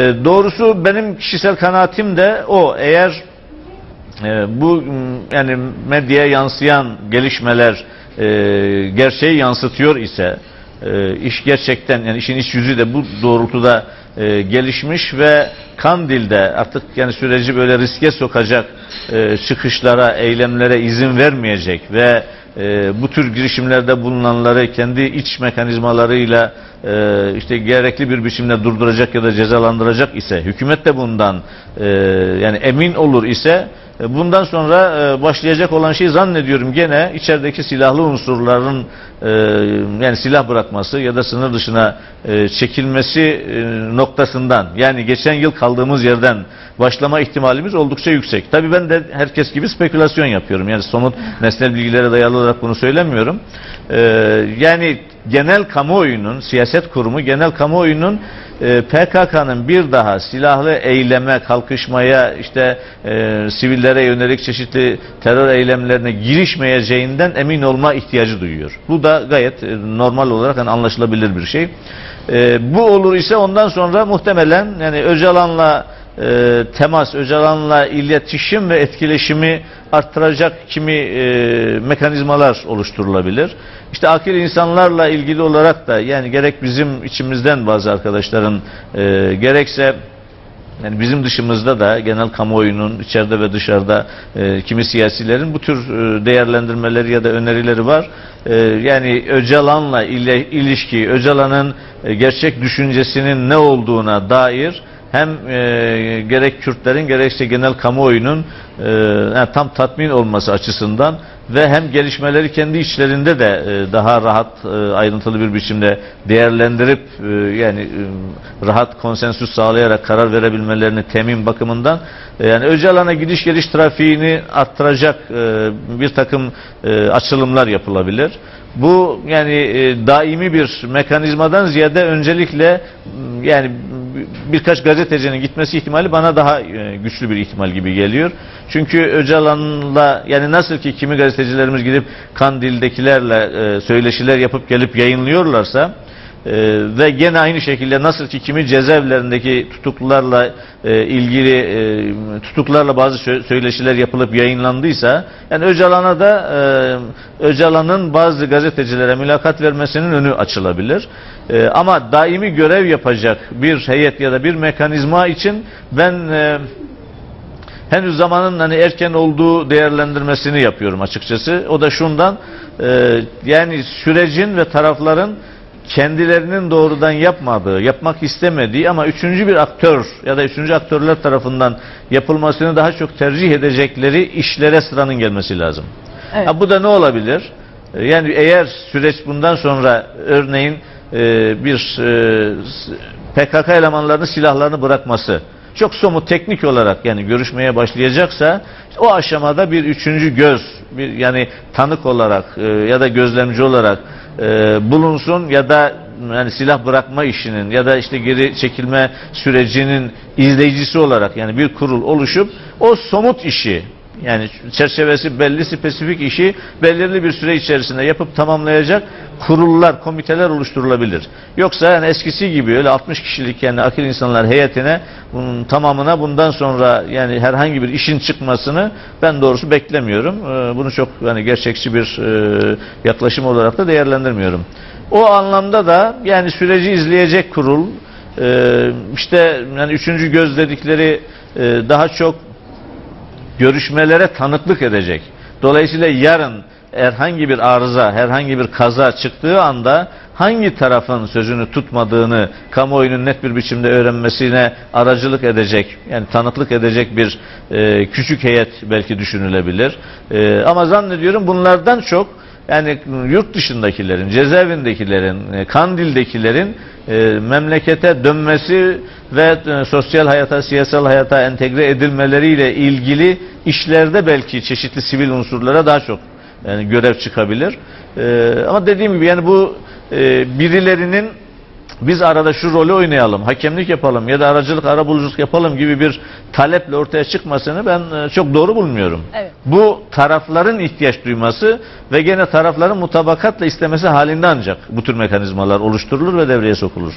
E, Doğrusu benim kişisel kanaatim de o. Eğer e, bu yani medyaya yansıyan gelişmeler e, gerçeği yansıtıyor ise e, iş gerçekten yani işin iç yüzü de bu doğrultuda e, gelişmiş ve Kandil'de artık yani süreci böyle riske sokacak e, çıkışlara, eylemlere izin vermeyecek ve e, bu tür girişimlerde bulunanları kendi iç mekanizmalarıyla e, işte gerekli bir biçimde durduracak ya da cezalandıracak ise hükümet de bundan e, yani emin olur ise bundan sonra e, başlayacak olan şey zannediyorum gene içerideki silahlı unsurların e, yani silah bırakması ya da sınır dışına e, çekilmesi e, noktasından yani geçen yıl kaldığımız yerden başlama ihtimalimiz oldukça yüksek. Tabii ben de herkes gibi spekülasyon yapıyorum. Yani somut nesnel bilgilere dayalı olarak bunu söylemiyorum. E, yani genel kamuoyunun, siyaset kurumu genel kamuoyunun e, PKK'nın bir daha silahlı eyleme, kalkışmaya, işte e, sivillere yönelik çeşitli terör eylemlerine girişmeyeceğinden emin olma ihtiyacı duyuyor. Bu da gayet e, normal olarak hani anlaşılabilir bir şey. E, bu olur ise ondan sonra muhtemelen yani Öcalan'la e, temas, Öcalan'la iletişim ve etkileşimi arttıracak kimi e, mekanizmalar oluşturulabilir. İşte akil insanlarla ilgili olarak da yani gerek bizim içimizden bazı arkadaşların e, gerekse yani bizim dışımızda da genel kamuoyunun içeride ve dışarıda e, kimi siyasilerin bu tür e, değerlendirmeleri ya da önerileri var. E, yani Öcalan'la ile, ilişki, Öcalan'ın e, gerçek düşüncesinin ne olduğuna dair hem e, gerek Kürtlerin gerekse genel kamuoyunun e, yani tam tatmin olması açısından ve hem gelişmeleri kendi içlerinde de e, daha rahat e, ayrıntılı bir biçimde değerlendirip e, yani e, rahat konsensüs sağlayarak karar verebilmelerini temin bakımından e, yani Öcalan'a gidiş geliş trafiğini arttıracak e, bir takım e, açılımlar yapılabilir. Bu yani e, daimi bir mekanizmadan ziyade öncelikle yani birkaç gazetecinin gitmesi ihtimali bana daha e, güçlü bir ihtimal gibi geliyor. Çünkü Öcalan'la yani nasıl ki kimi gazetecilerimiz gidip Kandil'dekilerle e, söyleşiler yapıp gelip yayınlıyorlarsa e, ve gene aynı şekilde nasıl ki kimi cezaevlerindeki tutuklularla e, ilgili e, tutuklarla bazı sö- söyleşiler yapılıp yayınlandıysa yani Öcalan'a da e, Öcalan'ın bazı gazetecilere mülakat vermesinin önü açılabilir. E, ama daimi görev yapacak bir heyet ya da bir mekanizma için ben e, henüz zamanın hani erken olduğu değerlendirmesini yapıyorum açıkçası. O da şundan e, yani sürecin ve tarafların kendilerinin doğrudan yapmadığı, yapmak istemediği ama üçüncü bir aktör ya da üçüncü aktörler tarafından yapılmasını daha çok tercih edecekleri işlere sıranın gelmesi lazım. Evet. Ha, bu da ne olabilir? E, Yani eğer süreç bundan sonra örneğin e, bir e, PKK elemanlarının silahlarını bırakması çok somut teknik olarak yani görüşmeye başlayacaksa o aşamada bir üçüncü göz bir yani tanık olarak e, ya da gözlemci olarak e, bulunsun ya da yani silah bırakma işinin ya da işte geri çekilme sürecinin izleyicisi olarak yani bir kurul oluşup o somut işi yani çerçevesi belli spesifik işi belirli bir süre içerisinde yapıp tamamlayacak kurullar, komiteler oluşturulabilir. Yoksa yani eskisi gibi öyle 60 kişilik yani akil insanlar heyetine bunun tamamına bundan sonra yani herhangi bir işin çıkmasını ben doğrusu beklemiyorum. Ee, Bunu çok yani gerçekçi bir e, yaklaşım olarak da değerlendirmiyorum. O anlamda da yani süreci izleyecek kurul e, işte yani üçüncü göz dedikleri e, daha çok görüşmelere tanıklık edecek. Dolayısıyla yarın herhangi bir arıza, herhangi bir kaza çıktığı anda hangi tarafın sözünü tutmadığını kamuoyunun net bir biçimde öğrenmesine aracılık edecek, yani tanıklık edecek bir e, küçük heyet belki düşünülebilir. E, ama zannediyorum bunlardan çok yani yurt dışındakilerin, cezaevindekilerin, e, Kandil'dekilerin e, memlekete dönmesi ve e, sosyal hayata, siyasal hayata entegre edilmeleriyle ilgili işlerde belki çeşitli sivil unsurlara daha çok yani görev çıkabilir. E, ama dediğim gibi yani bu e, birilerinin biz arada şu rolü oynayalım, hakemlik yapalım ya da aracılık, arabuluculuk yapalım gibi bir taleple ortaya çıkmasını ben e, çok doğru bulmuyorum. Evet. Bu tarafların ihtiyaç duyması ve gene tarafların mutabakatla istemesi halinde ancak bu tür mekanizmalar oluşturulur ve devreye sokulur.